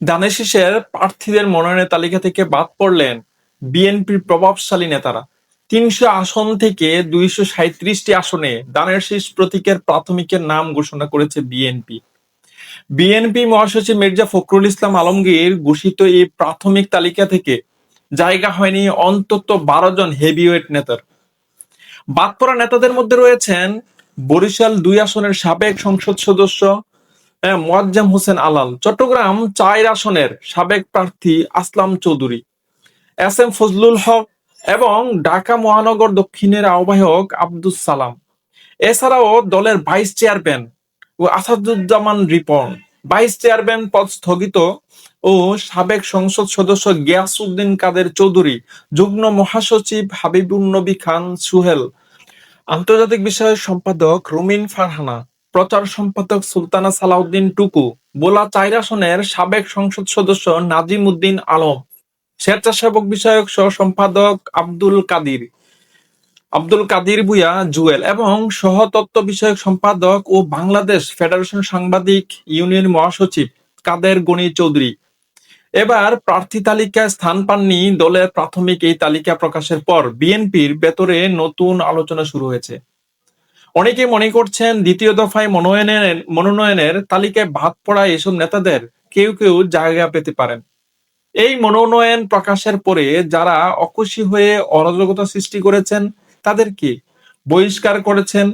দানের শীষের প্রার্থীদের মনোনয়নের তালিকা থেকে বাদ পড়লেন বিএনপির প্রভাবশালী নেতারা। তিনশো আসন থেকে দুইশো সাঁত্রিশটি আসনে দানের শীষ প্রতীকের প্রাথমিকের নাম ঘোষণা করেছে বিএনপি। বিএনপি মহাসচিব মির্জা ফখরুল ইসলাম আলমগীর ঘোষিত এই প্রাথমিক তালিকা থেকে জায়গা হয়নি অন্তত বারো জন হেভিওয়েট নেতার। বাদ পড়া নেতাদের মধ্যে রয়েছেন বরিশাল দুই আসনের সাবেক সংসদ সদস্য আহ, মোয়াজ্জেম হোসেন আলাল চট্টগ্রাম চার আসনের সাবেক প্রার্থী আসলাম চৌধুরী। এস এম ফজলুল হক এবং ঢাকা মহানগর দক্ষিণের আহ্বায়ক আব্দুস সালাম। এছাড়াও দলের ভাইস চেয়ারম্যান ও আসাদুজ্জামান রিপন। ভাইস চেয়ারম্যান পদ স্থগিত ও সাবেক সংসদ সদস্য গিয়াসউদ্দিন কাদের চৌধুরী যুগ্ম মহাসচিব হাবিবুল নবী খান সুহেল। আন্তর্জাতিক বিষয়ের সম্পাদক রুমিন ফারহানা। প্রচার সম্পাদক সুলতানা সালাউদ্দিন টুকু, বোলা চার আসনের সাবেক সংসদ সদস্য নাজিম উদ্দিন আলম, স্বেচ্ছাসেবক বিষয়ক সহ সম্পাদক আব্দুল কাদির। আব্দুল কাদির ভুয়া জুয়েল এবং সহতত্ত্ব বিষয়ক সম্পাদক ও বাংলাদেশ ফেডারেশন সাংবাদিক ইউনিয়ন মহাসচিব কাদের গনি চৌধুরী। এবার প্রার্থী তালিকায় স্থান পাননি দলের প্রাথমিক এই তালিকা প্রকাশের পর বিএনপির ভেতরে নতুন আলোচনা শুরু হয়েছে। অনেকে মনে করছেন দ্বিতীয় দফায় মনোনয়নের মনোনয়নের তালিকায় বাদ পড়া এসব নেতাদের কেউ কেউ জায়গা পেতে পারেন। এই মনোনয়ন প্রকাশের পরে যারা অখুশি হয়ে অরাজকতা সৃষ্টি করেছেন তাদেরকে বহিষ্কার করেছেন?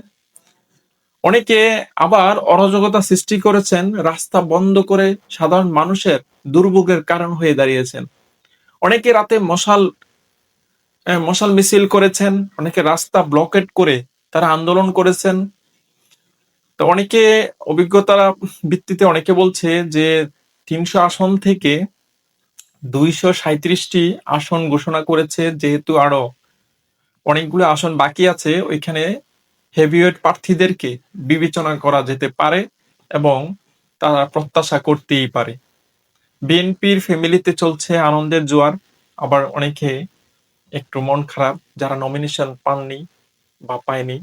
অনেকে আবার অরাজকতা সৃষ্টি করেছেন, রাস্তা বন্ধ করে সাধারণ মানুষের দুর্ভোগের কারণ হয়ে দাঁড়িয়েছেন। অনেকে রাতে মশাল মশাল মিছিল করেছেন, অনেকে রাস্তা ব্লকেট করে তারা আন্দোলন করেছেন। তো অনেকে অভিজ্ঞতার ভিত্তিতে অনেকে বলছে যে তিনশো আসন থেকে দুইশো সাঁত্রিশটি আসন ঘোষণা করেছে যেহেতু আরও অনেকগুলো আসন বাকি আছে, ওইখানে হেভিওয়েট প্রার্থীদেরকে বিবেচনা করা যেতে পারে এবং তারা প্রত্যাশা করতেই পারে। বিএনপির ফ্যামিলিতে চলছে আনন্দের জোয়ার, আবার অনেকে একটু মন খারাপ, যারা নমিনেশন পাননি বা পায়নি।